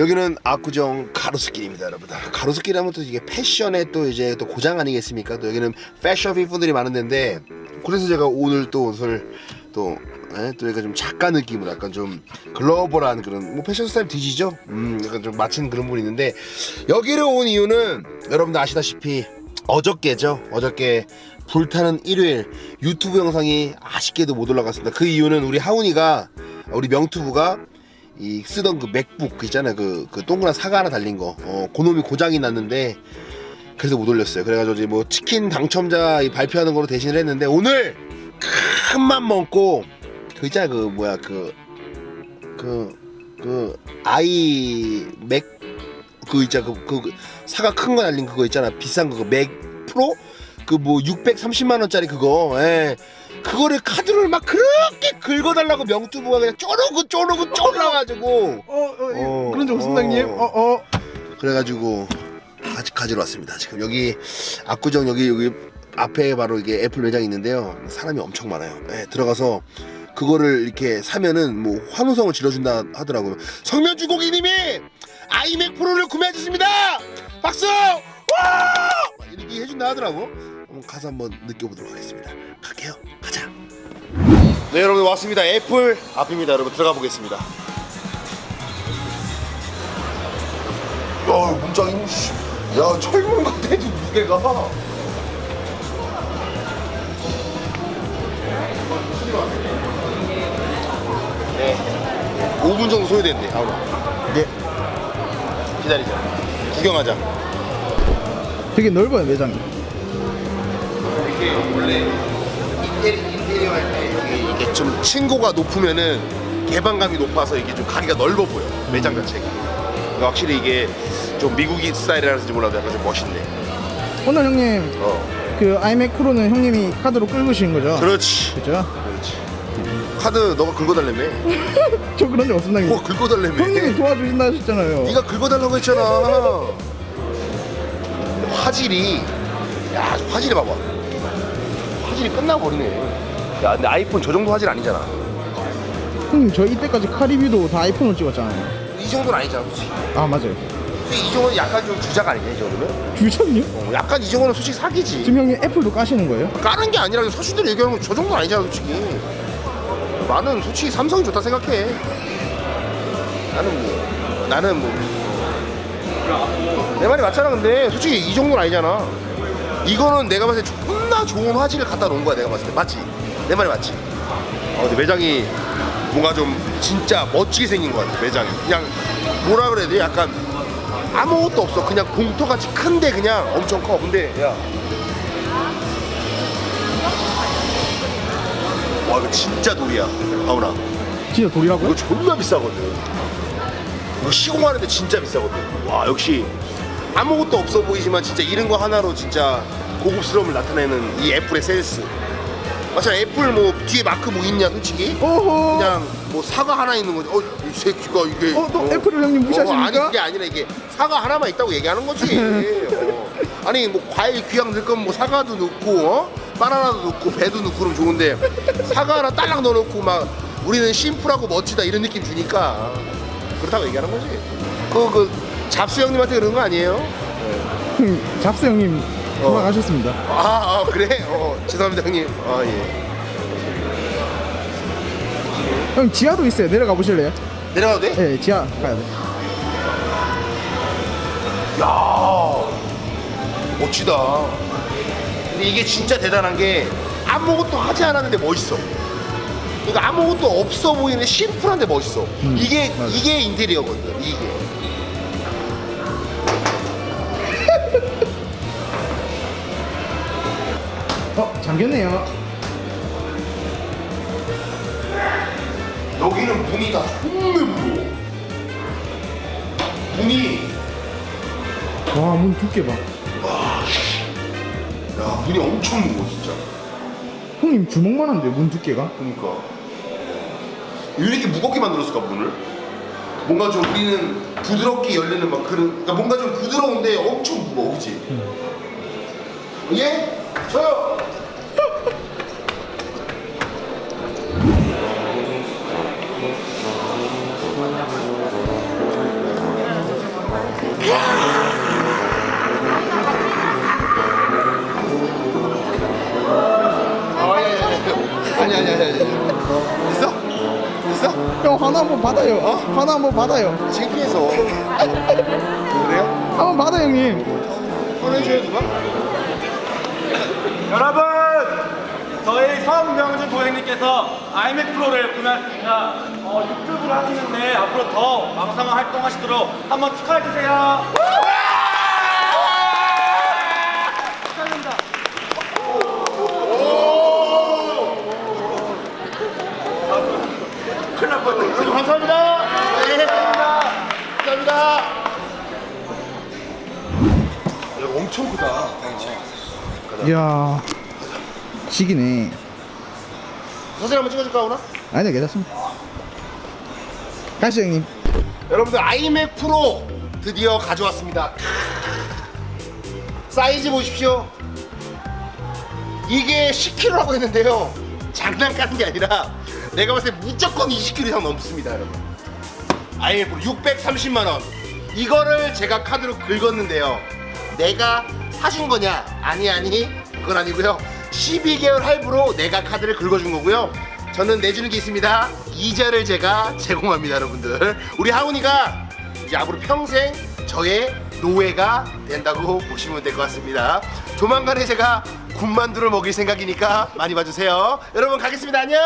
여기는 압구정 가로수길입니다, 여러분. 가로수길 하면 또 이게 패션의 또 이제 또 고장 아니겠습니까? 또 여기는 패션 피부들이 많은 데인데 그래서 제가 오늘 또 옷을 또 예, 또 약간 좀 작가 느낌으로 약간 좀 글로벌한 그런 뭐 패션 스타일 뒤지죠? 음, 약간 좀 맞춘 그런 분이 있는데 여기를 온 이유는 여러분들 아시다시피 어저께죠. 어저께 불타는 일요일 유튜브 영상이 아쉽게도 못 올라갔습니다. 그 이유는 우리 하훈이가 우리 명투부가 이 쓰던 그 맥북 그 있잖아요. 그, 그 동그란 사과 하나 달린 거. 어, 그놈이 고장이 났는데 그래서 못 올렸어요. 그래가지고 이제 뭐 치킨 당첨자 이 발표하는 거로 대신을 했는데 오늘 큰맘 먹고 그 있잖아요. 그 뭐야 그 그 그 아이 맥 그 있잖아. 그, 그, 그 사과 큰 거 달린 그거 있잖아. 비싼 그거 맥 프로? 그 뭐 630만 원짜리 그거. 예. 그거를 카드를 막 그렇게 긁어달라고 명투부가 그냥 쪼르고 쪼르고 쫄라가지고 어, 어, 예, 어, 그런 적 없습니다, 어. 어, 어. 그래가지고 가지, 가지러 왔습니다. 지금 여기 압구정 여기 여기 앞에 바로 이게 애플 매장 이 있는데요. 사람이 엄청 많아요. 예, 들어가서 그거를 이렇게 사면은 뭐 환호성을 질러준다 하더라고요. 성면주 고객님이 아이맥 프로를 구매해 주십니다. 박수! 와! 막 이렇게 해준다 하더라고. 한번 가서 한번 느껴보도록 하겠습니다. 갈게요. 네 여러분 왔습니다. 애플 앞입니다. 여러분 들어가 보겠습니다. 야 문장이 뭐, 씨. 야 철문 같아 이 무게가 네 5분 정도 소요된대 아우라 예. 기다리자 구경하자 되게 넓어요, 매장이. 이게 원래 인테리, 인테리어 할때 여기 이게 좀 층고가 높으면은 개방감이 높아서 이게 좀 가게가 넓어 보여 매장 자체가. 그러니까 확실히 이게 좀 미국인 스타일이라서 몰라도 약간 좀 멋있네. 오늘 형님, 어. 그 아이맥 프로는 형님이 카드로 끌으신 거죠? 그렇지. 그죠? 그렇지. 카드 너가 긁어달라며 저 그런 적 형님. 뭐 긁어달라며 형님이 도와주신다 하셨잖아요. 네가 긁어달라고 했잖아. 화질이 야 화질이 봐봐. 화질이 끝나버리네 야 근데 아이폰 저 정도 화질 아니잖아 형님, 저 이때까지 카리뷰도 다 아이폰으로 찍었잖아요. 이 정도는 아니잖아 솔직히 아, 맞아요. 근데 이 정도는 약간 좀 주작 아니냐 이 정도면 주셨요? 어, 약간 이 정도는 솔직히 사기지 지금 형님 애플도 까시는 거예요? 까는 게 아니라 서주들 얘기하는 거저 정도는 아니잖아 솔직히 나는 솔직히 삼성이 좋다 생각해 나는 뭐 나는 뭐 내 말이 맞잖아 근데 솔직히 이 정도는 아니잖아 이거는 내가 봤을 때 존나 좋은 화질을 갖다 놓은 거야 내가 봤을 때 맞지? 내 말이 맞지? 어, 근데 매장이 뭔가 좀 진짜 멋지게 생긴 것 같아 매장이. 그냥 뭐라 그래야 돼? 약간 아무것도 없어. 그냥 공터같이 큰데 그냥 엄청 커. 근데 야. 와 이거 진짜 돌이야 가훈아 진짜 돌이라고요? 이거 존나 비싸거든. 이거 시공하는데 진짜 비싸거든. 와 역시 아무것도 없어 보이지만 진짜 이런 거 하나로 진짜 고급스러움을 나타내는 이 애플의 센스 맞아 애플 뭐 뒤에 마크 뭐 있냐 솔직히 오호. 그냥 뭐 사과 하나 있는 거지 어이 새끼가 이게 어, 또 애플을 형님 무시하십니까? 어, 아니 그게 아니라 이게 사과 하나만 있다고 얘기하는 거지 어. 아니 뭐 과일 귀향 넣을 거면 뭐 사과도 넣고 어? 바나나도 넣고 배도 넣고 그러면 좋은데 사과 하나 딸랑 넣어놓고 막 우리는 심플하고 멋지다 이런 느낌 주니까 그렇다고 얘기하는 거지 그, 그 잡스 형님한테 그런 거 아니에요? 잡스 형님 어. 돌아가셨습니다. 아, 아 그래? 어 죄송합니다 형님 아 예 형 지하도 있어요. 내려가 보실래요? 내려가도 돼? 네, 지하 가야 돼. 야 멋지다. 근데 이게 진짜 대단한 게 아무것도 하지 않았는데 멋있어. 그러니까 아무것도 없어 보이는 심플한데 멋있어. 음, 이게 맞아. 이게 인테리어거든. 이게. 잠겼네요. 여기는 문이 다 존나 무거워. 문이 와, 문 두께 봐. 야 문이 엄청 무거워 진짜. 형님 주먹만 한데 문 두께가? 그러니까 왜 이렇게 무겁게 만들었을까 문을? 뭔가 좀 우리는 부드럽게 열리는 막 그런 그러니까 뭔가 좀 부드러운데 엄청 무거워 그지? 예? 저요! 하나 한번 받아요. 어? 하나 한번 받아요. 창피해서 그래요? 한번 받아 형님. 보내줘요 누가? 여러분 저희 성명준 고객님께서 아이맥 프로를 구매하셨습니다 어, 유튜브를 하시는데 앞으로 더 왕성한 활동하시도록 한번 축하해 주세요 축하드립니다 큰일 날 뻔했네 여러분 감사합니다 네 감사합니다 야 엄청 크다 이야. 지기네. 사진 한번 찍어줄까 오나? 아니요 괜찮습니다. 가시죠 형님. 여러분들 아이맥 프로 드디어 가져왔습니다. 사이즈 보십시오. 이게 10kg라고 했는데요. 장난 까는 게 아니라 내가 봤을 때 무조건 20kg 이상 넘습니다, 여러분. 아이맥 프로 630만 원. 이거를 제가 카드로 긁었는데요. 내가 사준 거냐? 아니 아니 그건 아니고요. 12개월 할부로 내가 카드를 긁어준 거고요. 저는 내주는 게 있습니다. 이자를 제가 제공합니다, 여러분들. 우리 하훈이가 이제 앞으로 평생 저의 노예가 된다고 보시면 될 것 같습니다. 조만간에 제가 군만두를 먹일 생각이니까 많이 봐주세요. 여러분 가겠습니다. 안녕.